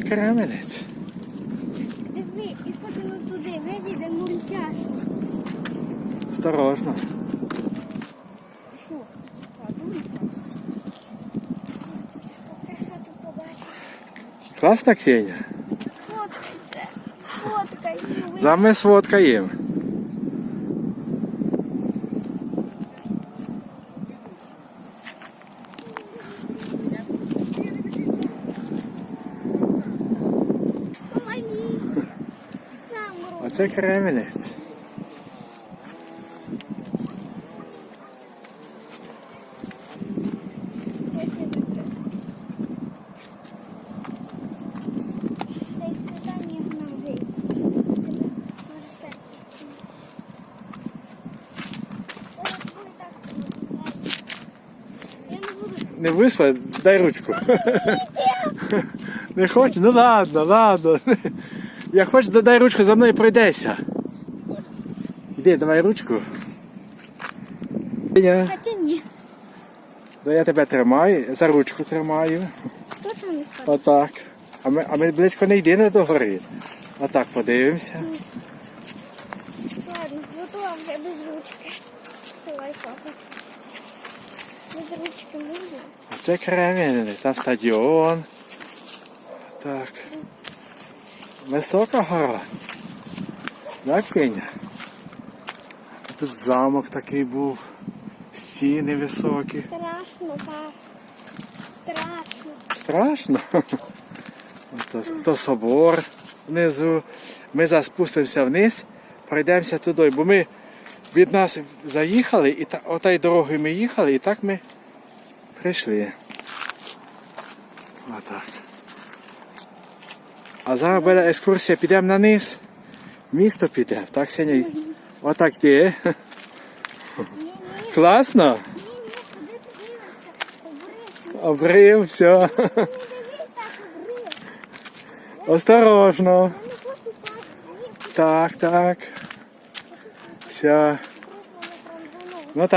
Кременець. Диви, і ходимо туди, вивіде мультяш. Осторожно. Що? Красоту побачив. Класно, Ксенія? Фоткайте. Фоткай. За ми сфоткаємо. Не буду. Не вийшла, дай ручку. Не хочеш? Ну ладно, ладно. Я хочу, то дай ручку, за мною пройдешся. Іди, давай ручку. Ксеня, Хоча ні. Да я тебе тримаю, за ручку тримаю. Точно не впаде. Отак. А ми, а ми близько не йдемо до гори. Отак подивимося. Ладно, готова вже без ручки. Давай, папа. Без ручки можна? А це Кременець, там стадіон. Так. Висока гора. Да, Ксеня? Тут замок такий був. Стіни високі. Страшно, пап. Страшно. Страшно. То, то собор внизу. Ми зараз спустимося вниз, пройдемося туди, бо ми від нас заїхали, і та, отою дорогою ми їхали, і так ми прийшли. Отак. А зараз буде екскурсія, підемо на низ. Місто підемо, так, Сеня? Отак ти. Класно? Ти дивишся? Обрив. Все. Осторожно. Так, так. Все. Ну так.